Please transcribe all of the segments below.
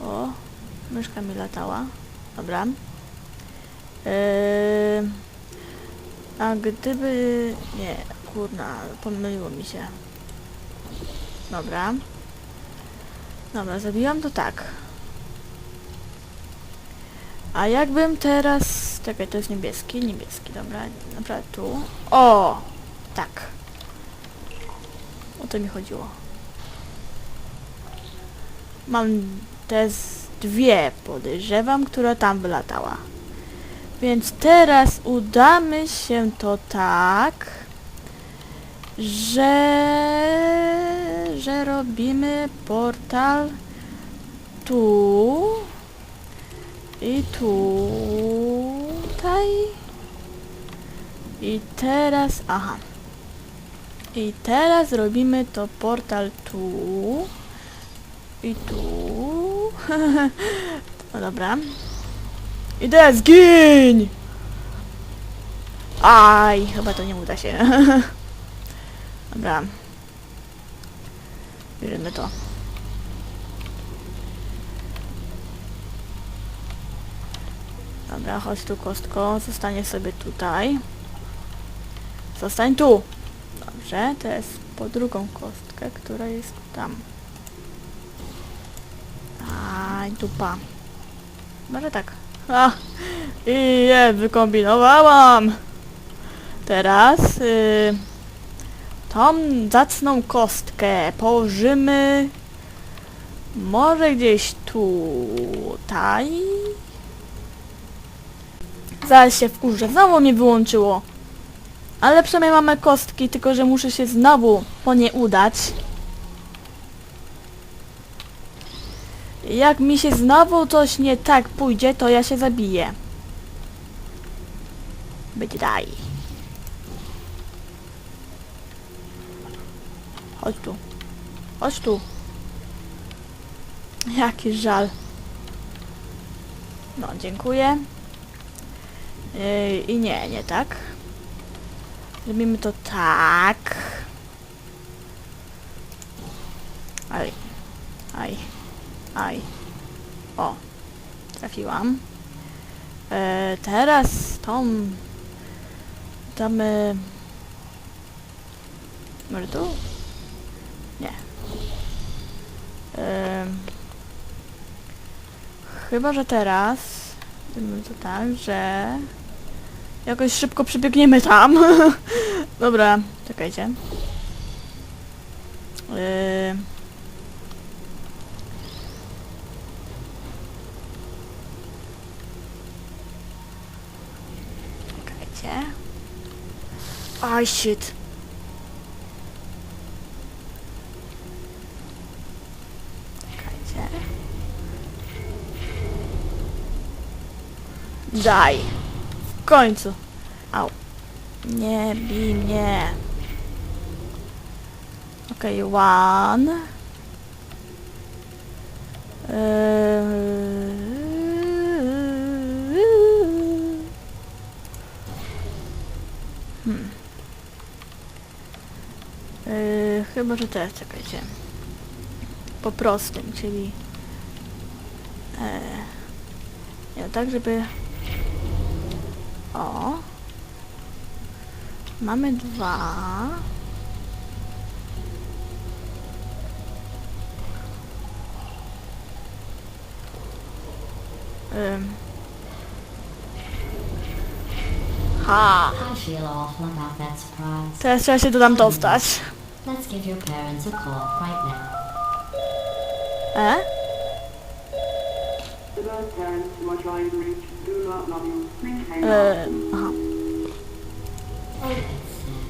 O, myszka mi latała. Dobra. Eee, a gdyby... Nie, kurna, pomyliło mi się. Dobra. Dobra, zrobiłam to tak. A jakbym teraz... Czekaj, to jest niebieski, niebieski, dobra. Naprawdę tu. O! Tak. O to mi chodziło. Mam te z dwie, podejrzewam, która tam wylatała. Więc teraz udamy się to tak, że, że robimy portal tu i tutaj i teraz, aha. I teraz robimy to portal tu i tu. no dobra. Idę, zgiń! Aj, chyba to nie uda się. dobra. Bierzemy to. Dobra, chodź tu kostko, zostanie sobie tutaj. Zostań tu! Dobrze, to jest po drugą kostkę, która jest tam. Aj, dupa. Może tak. A, i je, wykombinowałam! Teraz y, tą zacną kostkę położymy może gdzieś tutaj. Zaraz się wkurzę, znowu mnie wyłączyło. Ale przynajmniej mamy kostki, tylko że muszę się znowu po nie udać. Jak mi się znowu coś nie tak pójdzie, to ja się zabiję. Być daj. Chodź tu. Chodź tu. Jaki żal. No, dziękuję. Yy, I nie, nie tak. Robimy to tak. Aj. Aj. Aj. O. Trafiłam. E, teraz tą... Damy... Może tu? Nie. E, chyba, że teraz... Zrobimy to tak, że... Jakoś szybko przebiegniemy tam. Dobra, czekajcie. Yy... Czekajcie. Aj, shit. Daj. W końcu. Au. Nie bij mnie. Okej, one. Eee... Eee, chyba, że teraz, czekajcie. Po prostym, czyli... Eee, nie, tak, żeby... O. Mamy dwa. Ym. Ha! I feel awful about that surprise. Teraz trzeba się tu tam dostać. Let's give your parents a call right now. E? Those parents who are trying to reach do not love you, please hang E, up. aha. Oh, that's sad.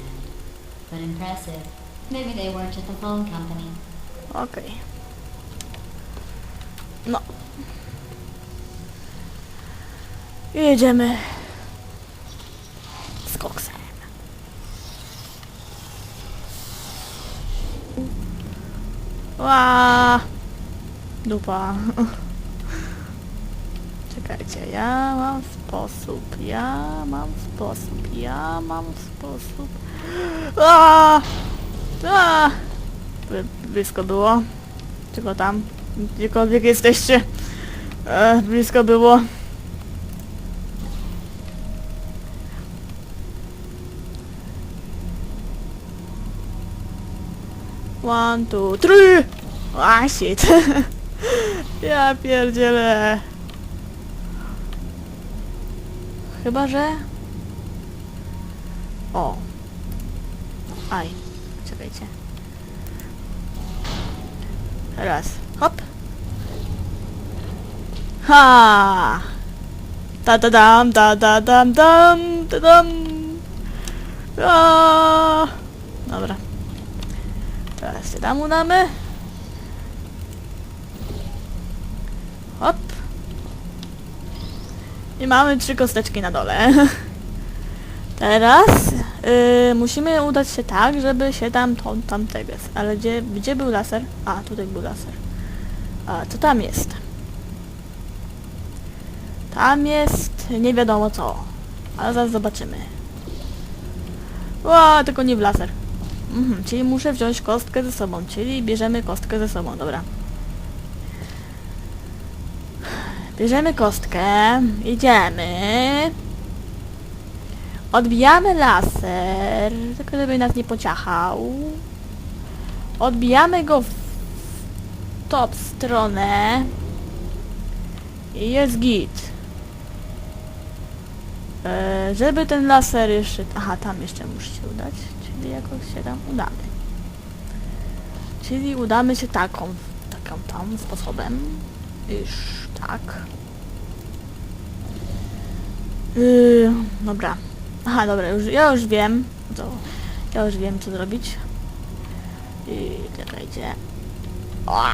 But impressive. Maybe they worked at the phone company. Okej. No. Jedziemy z koksem. Ła! Dupa. Czekajcie, ja mam sposób, ja mam sposób, ja mam sposób. A! A! Blisko było. Tylko tam. Gdziekolwiek jesteście. E, blisko było. One, two, three! Ah, shit. ja pierdzielę. Chyba, że... O. Aj. Czekajcie. Raz. Hop. Ha! Ta da dam, da da dam dam, da dam. A! Dobra. Teraz się tam udamy. Hop. I mamy trzy kosteczki na dole. Teraz y, musimy udać się tak, żeby się tam to, tamtego jest. Ale gdzie, gdzie był laser? A, tutaj był laser. A, co tam jest? Tam jest nie wiadomo co. Ale zaraz zobaczymy. O, tylko nie w laser. Mhm, czyli muszę wziąć kostkę ze sobą, czyli bierzemy kostkę ze sobą, dobra. Bierzemy kostkę, idziemy. Odbijamy laser, tylko żeby nas nie pociachał. Odbijamy go w top stronę. I jest git. E, żeby ten laser jeszcze... Aha, tam jeszcze musi się udać. Czyli jakoś się tam udamy. Czyli udamy się taką, taką tam sposobem. Iż tak. Yy, dobra. Aha, dobra, już, ja już wiem. To, ja już wiem, co zrobić. I czekajcie. O!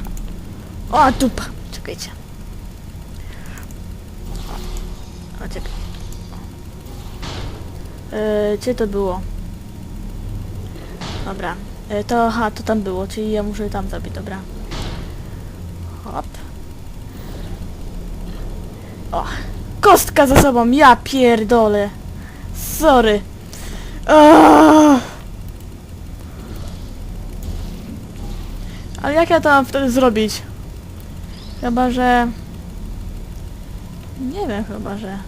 O, dupa! Czekajcie. O, czekaj. Yy, to było? Dobra. Yy, to, aha, to tam było, czyli ja muszę tam zrobić, dobra. Hop. O! Kostka za sobą, ja pierdolę. Sorry. Aaaa! Ale jak ja to mam wtedy zrobić? Chyba, że... Nie wiem, chyba, że...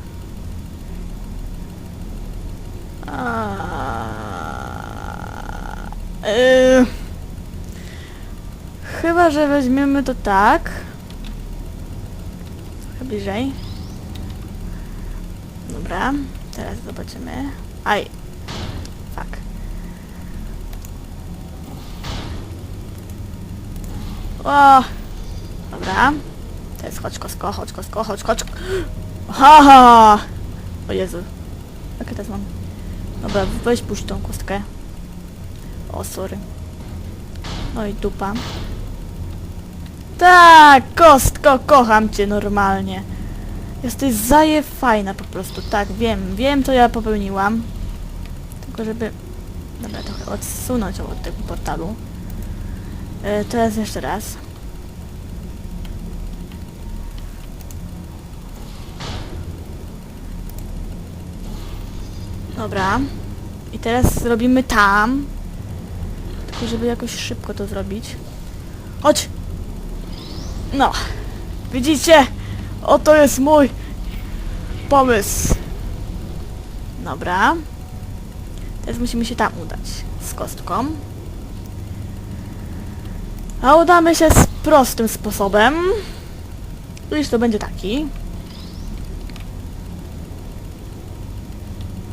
A... Yy... Chyba, że weźmiemy to tak. Trochę bliżej. Dobra, teraz zobaczymy. Aj. Tak. O! Dobra. Teraz chodź kosko, chodź kosko, chodź, chodź. Haha! O Jezu. Jakie teraz mam? Dobra, weź puść tą kostkę. O, sorry. No i dupa. Tak, kostko, kocham cię normalnie. Jesteś zaje fajna po prostu, tak, wiem, wiem co ja popełniłam. Tylko żeby... Dobra, trochę odsunąć od tego portalu. E, teraz jeszcze raz. Dobra. I teraz zrobimy tam. Tylko żeby jakoś szybko to zrobić. Chodź! No. Widzicie? Oto jest mój pomysł. Dobra. Teraz musimy się tam udać. Z kostką. A udamy się z prostym sposobem. Już to będzie taki.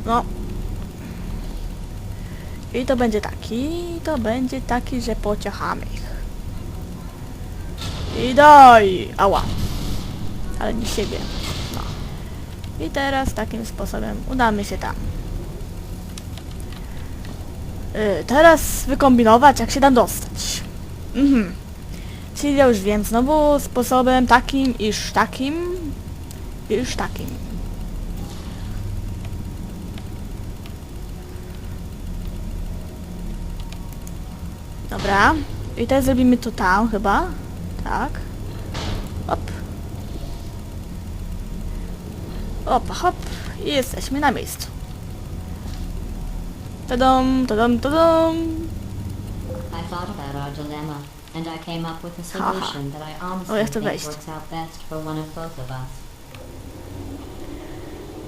No. I to będzie taki. To będzie taki, że pociachamy ich. I daj! Ała. Ale nie siebie. No. I teraz takim sposobem udamy się tam. Yy, teraz wykombinować, jak się tam dostać. Mhm. Czyli ja już wiem, znowu sposobem takim, iż takim, iż takim. Dobra. I teraz zrobimy to tam chyba. Tak. Hop. Hop, hop. I jesteśmy na miejscu. Tadam, tadam, tadam. I thought about our dilemma. and I came up with a solution that I honestly think works out best for one of both of us.